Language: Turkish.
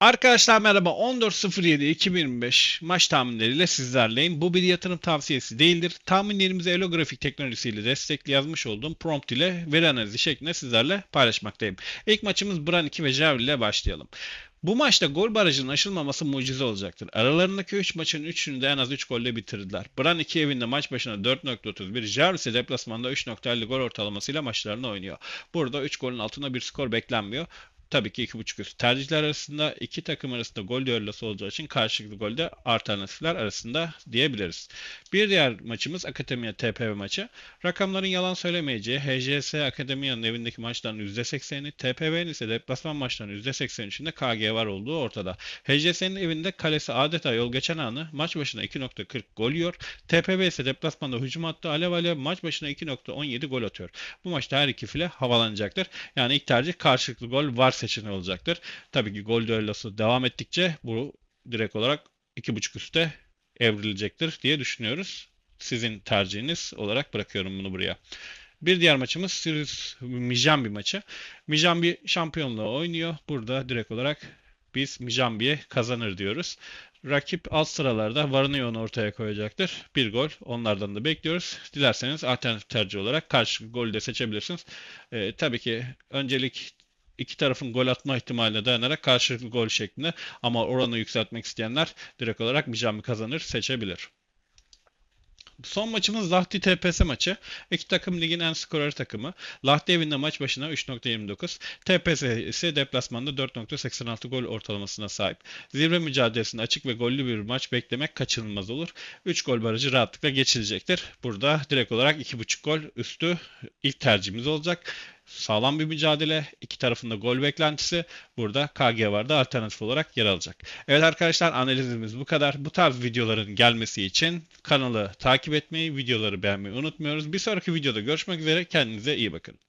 Arkadaşlar merhaba 14.07.2025 maç tahminleriyle sizlerleyim. Bu bir yatırım tavsiyesi değildir. Tahminlerimizi Elografik teknolojisiyle destekli yazmış olduğum prompt ile veri analizi şeklinde sizlerle paylaşmaktayım. İlk maçımız Bran 2 ve Javel ile başlayalım. Bu maçta gol barajının aşılmaması mucize olacaktır. Aralarındaki 3 maçın 3'ünü de en az 3 golle bitirdiler. Bran 2 evinde maç başına 4.31, Javel ise deplasmanda 3.50 gol ortalamasıyla maçlarını oynuyor. Burada 3 golün altında bir skor beklenmiyor. Tabii ki 2.5 üstü tercihler arasında iki takım arasında gol düellosu olacağı için karşılıklı golde alternatifler arasında diyebiliriz. Bir diğer maçımız Akademiya TPV maçı. Rakamların yalan söylemeyeceği HJS Akademiya'nın evindeki maçların %80'i, TPV'nin ise deplasman maçlarının %83'ünde KG var olduğu ortada. HJS'nin evinde kalesi adeta yol geçen anı maç başına 2.40 gol yiyor. TPV ise deplasmanda hücum hattı alev alev maç başına 2.17 gol atıyor. Bu maçta her iki file havalanacaktır. Yani ilk tercih karşılıklı gol var seçeneği olacaktır. Tabii ki gol düellosu devam ettikçe bu direkt olarak 2.5 üste evrilecektir diye düşünüyoruz. Sizin tercihiniz olarak bırakıyorum bunu buraya. Bir diğer maçımız Sirius Mijambi maçı. Mijambi şampiyonluğu oynuyor. Burada direkt olarak biz Mijambi'ye kazanır diyoruz. Rakip alt sıralarda Varnion'u ortaya koyacaktır. Bir gol onlardan da bekliyoruz. Dilerseniz alternatif tercih olarak karşı golü de seçebilirsiniz. Ee, tabii ki öncelik iki tarafın gol atma ihtimaline dayanarak karşılıklı gol şeklinde ama oranı yükseltmek isteyenler direkt olarak Mijambi kazanır seçebilir. Son maçımız Lahti TPS maçı. İki takım ligin en skoreri takımı. Lahti evinde maç başına 3.29. TPS ise deplasmanda 4.86 gol ortalamasına sahip. Zirve mücadelesinde açık ve gollü bir maç beklemek kaçınılmaz olur. 3 gol barajı rahatlıkla geçilecektir. Burada direkt olarak 2.5 gol üstü ilk tercihimiz olacak. Sağlam bir mücadele. iki tarafında gol beklentisi. Burada KG vardı alternatif olarak yer alacak. Evet arkadaşlar analizimiz bu kadar. Bu tarz videoların gelmesi için kanalı takip etmeyi, videoları beğenmeyi unutmuyoruz. Bir sonraki videoda görüşmek üzere. Kendinize iyi bakın.